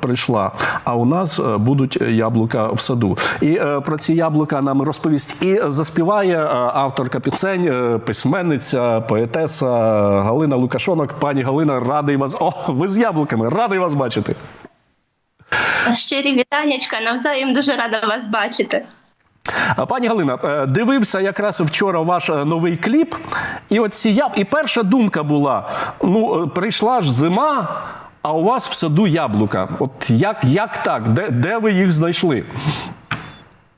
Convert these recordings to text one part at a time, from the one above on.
прийшла, а у нас е, будуть яблука в саду. І е, про ці яблука нам розповість і заспіває е, авторка пісень, письменниця, поетеса Галина Лукашонок. Пані Галина, радий вас. О, ви з яблуками, радий вас бачити. Щирі вітаннячка, навзаєм дуже рада вас бачити. Пані Галина, дивився якраз вчора ваш новий кліп, і от ці яб... і перша думка була: ну, прийшла ж зима, а у вас в саду яблука. От як, як так? Де, де ви їх знайшли?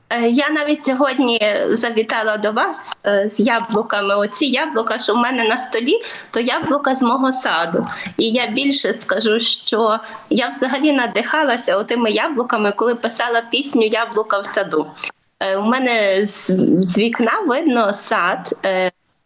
Е, Я навіть сьогодні завітала до вас е, з яблуками. Оці яблука, що в мене на столі, то яблука з мого саду. І я більше скажу, що я взагалі надихалася отими яблуками, коли писала пісню Яблука в саду. Е, У мене з, з вікна видно сад.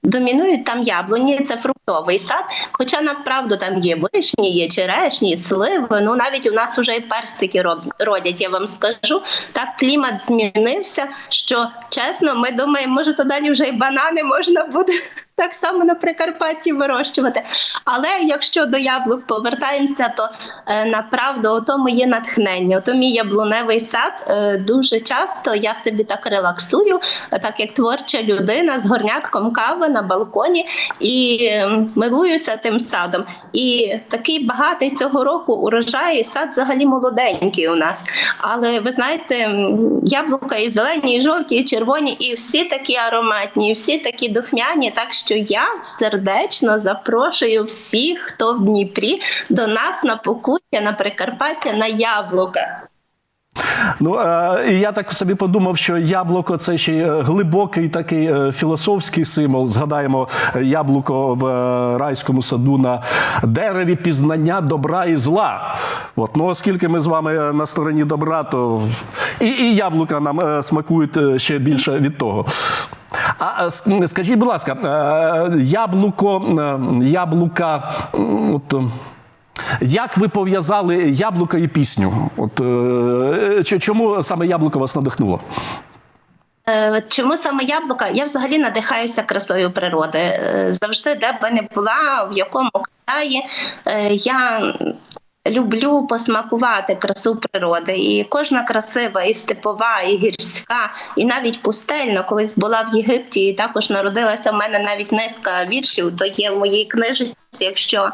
Домінують там яблуні, це фруктовий сад. Хоча направду там є вишні, є черешні, сливи. Ну навіть у нас вже і персики родять. Я вам скажу. Так клімат змінився. Що чесно, ми думаємо, може то далі вже і банани можна буде так само на Прикарпатті вирощувати. Але якщо до яблук повертаємося, то е, направду ото моє натхнення. Ото мій яблуневий сад. Е, дуже часто я собі так релаксую, так як творча людина з горнятком кави на балконі і е, милуюся тим садом. І такий багатий цього року урожай, сад взагалі молоденький у нас. Але ви знаєте, яблука і зелені, і жовті, і червоні, і всі такі ароматні, і всі такі духмяні. Так що я сердечно запрошую всіх, хто в Дніпрі, до нас на Покуття, на Прикарпаття, на яблука. Ну е, я так собі подумав, що яблуко це ще е, глибокий такий е, філософський символ. Згадаємо яблуко в райському саду на дереві пізнання добра і зла. От ну оскільки ми з вами на стороні добра, то і, і яблука нам смакують ще більше від того. А скажіть, будь ласка, е, яблуко, е, яблука, от. е, як ви пов'язали яблука і пісню? От е, чому саме яблуко вас надихнуло? Чому саме яблука? Я взагалі надихаюся красою природи. Завжди, де би не була, в якому краї я. Люблю посмакувати красу природи, і кожна красива, і степова, і гірська, і навіть пустельна. Колись була в Єгипті, і також народилася в мене навіть низка віршів. То є в моїй книжці. Якщо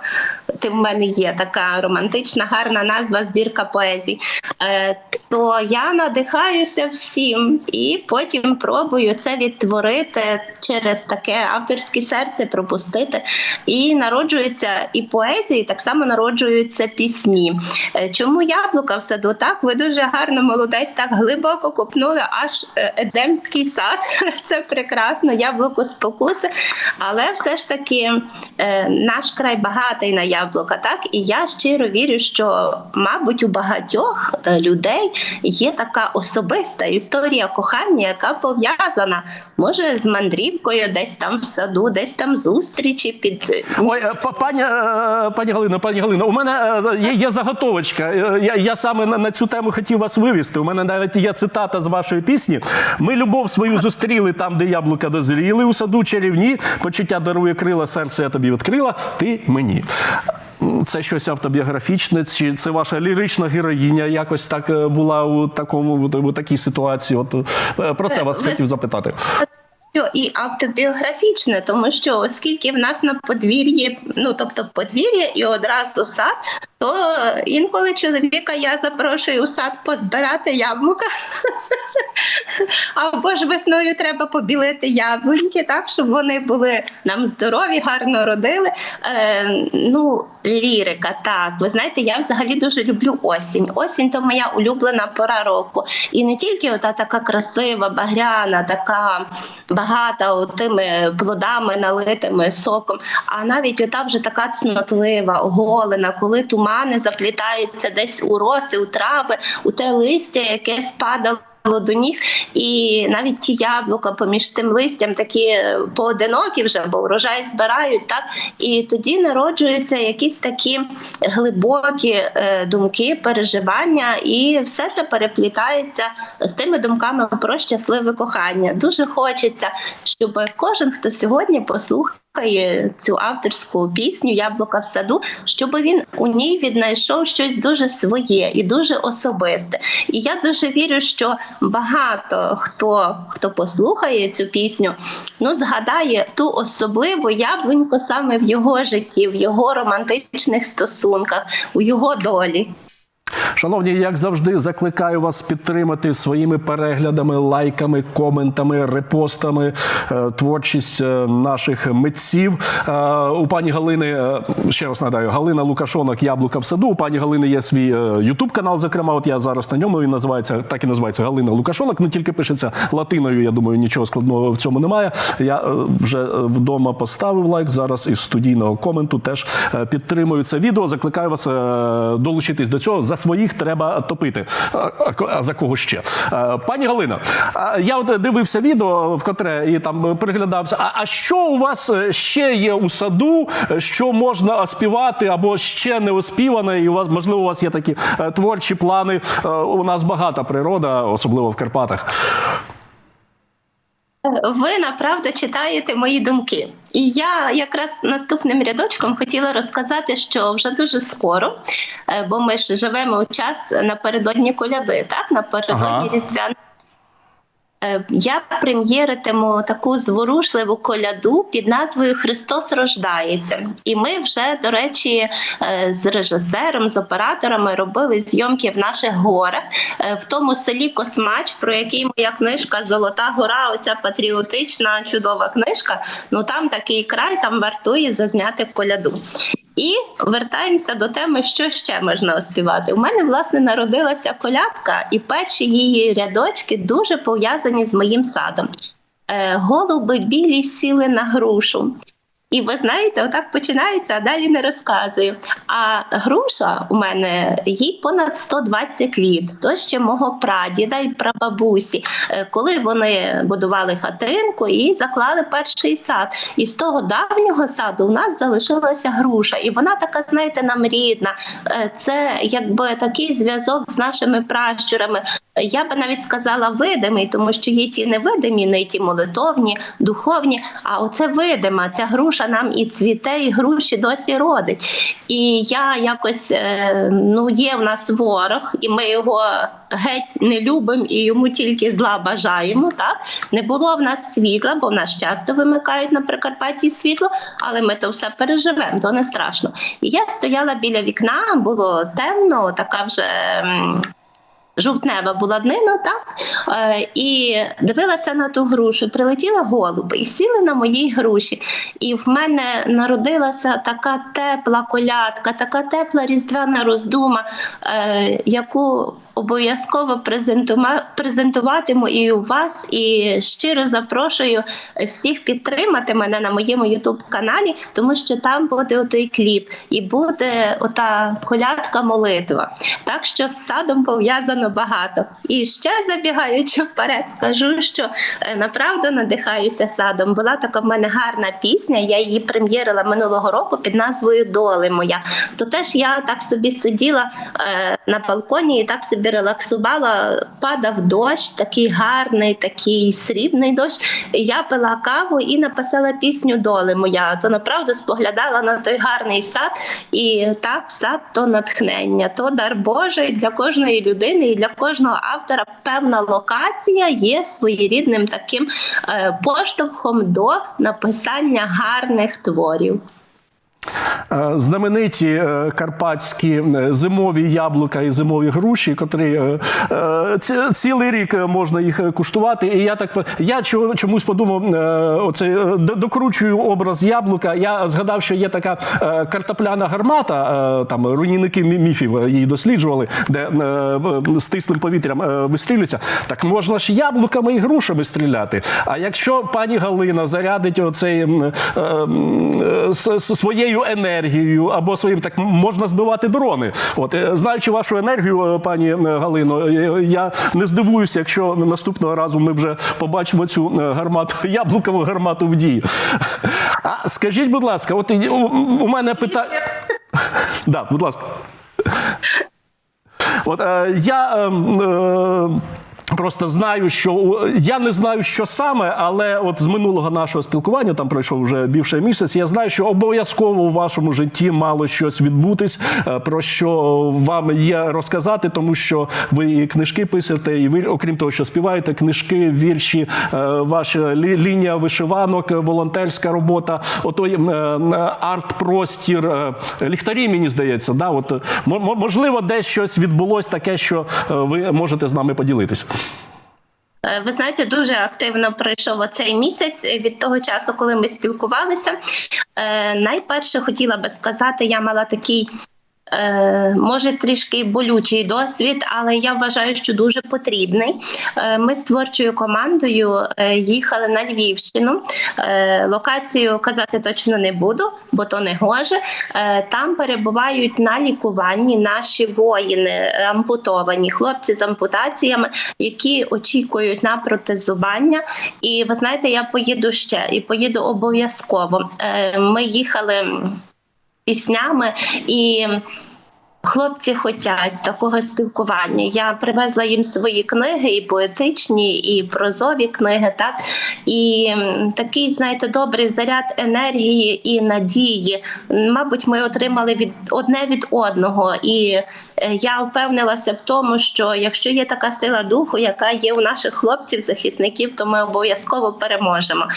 ти в мене є така романтична, гарна назва збірка поезій, е, то я надихаюся всім і потім пробую це відтворити через таке авторське серце, пропустити. І народжуються і поезії, так само народжуються пісні. Е, Чому яблука в саду? Так, ви дуже гарно молодець, так глибоко копнули аж е, Едемський сад. Це прекрасно, яблуко спокуси. Але все ж таки е, наш край багатий на яблука, так і я щиро вірю, що, мабуть, у багатьох е, людей є така особиста історія кохання, яка пов'язана може з мандрівкою, десь там в саду, десь там зустрічі під Ой, е, па- пані, е, пані Галина, пані Галина, у мене е, є, є заготовочка. Е, Я, я саме на, на цю тему хотів вас вивести. У мене навіть є цитата з вашої пісні. Ми любов свою зустріли там, де яблука дозріли, у саду чарівні, почуття дарує крила, серце я тобі відкрила, ти мені. Це щось автобіографічне, чи це ваша лірична героїня якось так е, була у такому у такій ситуації? От е, про це вас хотів запитати. що і автобіографічне, тому що оскільки в нас на подвір'ї, ну тобто подвір'я і одразу сад, то інколи чоловіка я запрошую у сад позбирати яблука. Або ж весною треба побілити яблуньки, так щоб вони були нам здорові, гарно родили. Е, ну, лірика, так. Ви знаєте, я взагалі дуже люблю осінь. Осінь то моя улюблена пора року. І не тільки ота така красива, багряна, така багата тими плодами, налитими соком, а навіть ота вже така цнотлива, оголена, коли тумани заплітаються десь у роси, у трави, у те листя, яке спадало. До ніг, і навіть ті яблука поміж тим листям такі е, поодинокі вже, бо врожай збирають, так і тоді народжуються якісь такі глибокі е, думки, переживання, і все це переплітається з тими думками про щасливе кохання. Дуже хочеться, щоб кожен, хто сьогодні послухав цю авторську пісню Яблука в саду, щоб він у ній віднайшов щось дуже своє і дуже особисте. І я дуже вірю, що багато хто хто послухає цю пісню, ну згадає ту особливу яблуньку саме в його житті, в його романтичних стосунках, у його долі. Шановні, як завжди, закликаю вас підтримати своїми переглядами, лайками, коментами, репостами е, творчість е, наших митців. Е, У пані Галини, ще раз нагадаю, Галина Лукашонок, Яблука в саду. У пані Галини є свій Ютуб канал. Зокрема, от я зараз на ньому він називається так і називається Галина Лукашонок. Ну тільки пишеться латиною. Я думаю, нічого складного в цьому немає. Я вже вдома поставив лайк. Зараз із студійного коменту теж підтримую це відео. Закликаю вас долучитись до цього. За своїх треба топити. А, за кого ще? Пані Галина, я от дивився відео, в котре і там переглядався. А, що у вас е, ще є у саду, що можна оспівати або ще не оспіване? І у вас можливо у вас є такі е, творчі плани. Е, У нас багата природа, особливо в Карпатах. Ви направду читаєте мої думки. І я якраз наступним рядочком хотіла розказати, що вже дуже скоро, е, бо ми ж живемо у час напередодні коляди, так напередодні Ага. різдвяної. Е, Я прем'єритиму таку зворушливу коляду під назвою Христос рождається. І ми вже, до речі, е, з режисером, з операторами робили зйомки в наших горах е, в тому селі Космач, про який моя книжка Золота гора, оця патріотична чудова книжка. Ну там такий край, там вартує зазняти коляду. І вертаємося до теми, що ще можна оспівати. У мене власне народилася колядка, і перші її рядочки дуже пов'язані з моїм садом. Е, голуби білі сіли на грушу. І ви знаєте, отак починається, а далі не розказую. А груша у мене їй понад 120 літ, то ще мого прадіда і прабабусі, е, коли вони будували хатинку і заклали перший сад. І з того давнього саду у нас залишилася груша, і вона така, знаєте, нам рідна. Е, Це якби такий зв'язок з нашими пращурами. Я би навіть сказала видимий, тому що є ті невидимі ниті молитовні, духовні. А оце видима, ця груша нам і цвіте, і груші досі родить. І я якось е, ну є в нас ворог, і ми його геть не любимо і йому тільки зла бажаємо. Так не було в нас світла, бо в нас часто вимикають на Прикарпатті світло, але ми то все переживемо, то не страшно. І я стояла біля вікна, було темно, така вже. Жовтнева була днина, так е, і дивилася на ту грушу. Прилетіли голуби і сіли на моїй груші. І в мене народилася така тепла колядка, така тепла різдвяна роздума, е, яку обов'язково презентуватиму і у вас. І щиро запрошую всіх підтримати мене на моєму ютуб каналі, тому що там буде отой кліп і буде ота колядка молитва. Так що з садом пов'язано багато. І ще забігаючи вперед, скажу, що е, направду надихаюся садом. Була така в мене гарна пісня. Я її прем'єрила минулого року під назвою Доли моя. То теж я так собі сиділа е, на балконі і так собі релаксувала. Падав дощ, такий гарний, такий срібний дощ. І Я пила каву і написала пісню Доли моя. То направду споглядала на той гарний сад, і так, сад то натхнення, то дар Божий для кожної людини і для кожного автора певна локація є своєрідним таким е, поштовхом до написання гарних творів. Е, Знамениті е, карпатські е, зимові яблука і зимові груші, котрі ці- цілий рік можна їх куштувати. І я так я чомусь подумав, оце докручую образ яблука. Я згадав, що є така картопляна гармата, там руйнівники міфів її досліджували, де е, стислим повітрям вистрілюється. Так можна ж яблуками і грушами стріляти. А якщо пані Галина зарядить оцей м, е, м, е, с- с- своєю енергією або своїм, так можна збивати дрони. От е, знаючи вашу енергію, е, пані е, Галино, я не здивуюся, якщо наступного разу ми вже побачимо цю гармату, яблукову гармату в дії. А скажіть, будь ласка, от у, мене питання. Да, будь ласка. От я. Просто знаю, що я не знаю, що саме, але от з минулого нашого спілкування там пройшов вже більше місяць. Я знаю, що обов'язково у вашому житті мало щось відбутись, е, про що вам є розказати, тому що ви і книжки пишете, і ви, окрім того, що співаєте, книжки, вірші, е, ваша лінія вишиванок, волонтерська робота, отой е, арт-простір, ліхтарі, мені здається, да, от мо- мо- можливо, десь щось відбулось таке, що ви можете з нами поділитись. Е, Ви знаєте, дуже активно пройшов оцей місяць від того часу, коли ми спілкувалися. Е, найперше хотіла би сказати, я мала такий. Е, Може трішки болючий досвід, але я вважаю, що дуже потрібний. Е, Ми з творчою командою е, їхали на Львівщину. Локацію казати точно не буду, бо то не гоже. Там перебувають на лікуванні наші воїни ампутовані, хлопці з ампутаціями, які очікують на протезування. І ви знаєте, я поїду ще і поїду обов'язково. Ми їхали піснями і. Хлопці хочуть такого спілкування. Я привезла їм свої книги, і поетичні, і прозові книги, так і такий, знаєте, добрий заряд енергії і надії. Мабуть, ми отримали від одне від одного. І е, я впевнилася в тому, що якщо є така сила духу, яка є у наших хлопців, захисників, то ми обов'язково переможемо.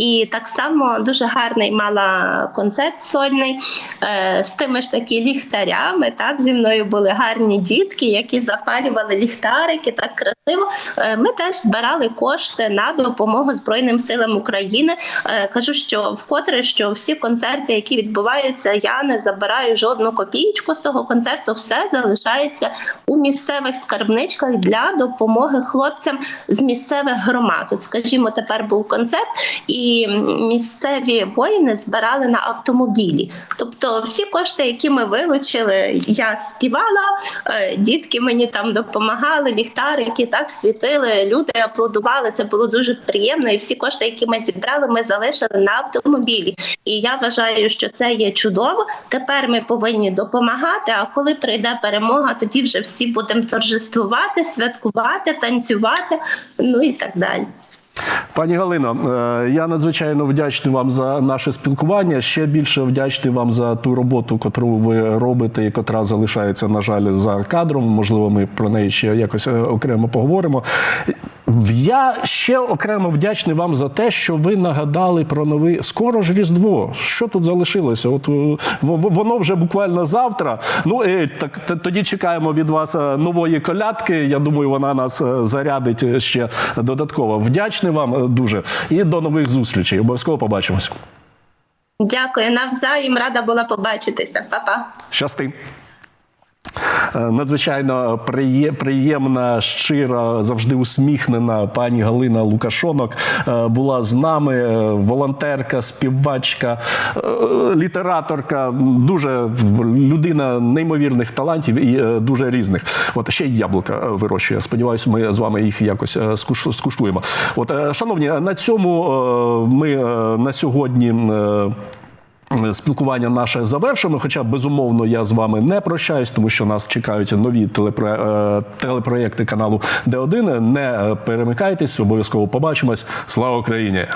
І так само дуже гарний мала концерт сольний е, з тими ж таки ліхтарями. Так зі мною були гарні дітки, які запалювали ліхтарики так красиво. Е, ми теж збирали кошти на допомогу Збройним силам України. Е, кажу, що вкотре що всі концерти, які відбуваються, я не забираю жодну копійку з того концерту. Все залишається у місцевих скарбничках для допомоги хлопцям з місцевих громад. От, скажімо, тепер був концерт, і місцеві воїни збирали на автомобілі. Тобто, всі кошти, які ми вилучили, я співала, е, дітки мені там допомагали, ліхтарики так світили, люди аплодували. Це було дуже приємно. І всі кошти, які ми зібрали, ми залишили на автомобілі. І я вважаю, що це є чудово. Тепер ми повинні допомагати. А коли прийде перемога, тоді вже всі будемо торжествувати, святкувати, танцювати, ну і так далі. Пані Галино, е, я надзвичайно вдячний вам за наше спілкування. Ще більше вдячний вам за ту роботу, котру ви робите, і котра залишається, на жаль, за кадром. Можливо, ми про неї ще якось е, окремо поговоримо. Я ще окремо вдячний вам за те, що ви нагадали про новий скоро ж Різдво. Що тут залишилося? От е, воно вже буквально завтра. Ну і так тоді чекаємо від вас е, нової колядки. Я думаю, вона нас е, зарядить ще додатково. Вдячний вам е, дуже і до нових зустрічей. Обов'язково побачимось. Дякую навзаєм. Рада була побачитися. Па-па. Щасти. Е, Надзвичайно приємна, щира, завжди усміхнена пані Галина Лукашонок е, була з нами. е, Волонтерка, співачка, літераторка, дуже людина неймовірних талантів і дуже різних. От ще й яблука вирощує. Сподіваюся, ми з вами їх якось скуштуємо. От, шановні, на цьому ми на сьогодні. Е, Спілкування наше завершено, хоча безумовно я з вами не прощаюсь, тому що нас чекають нові телепро- телепроекти телепроєкти каналу Д1. Не е, перемикайтесь, обов'язково побачимось. Слава Україні!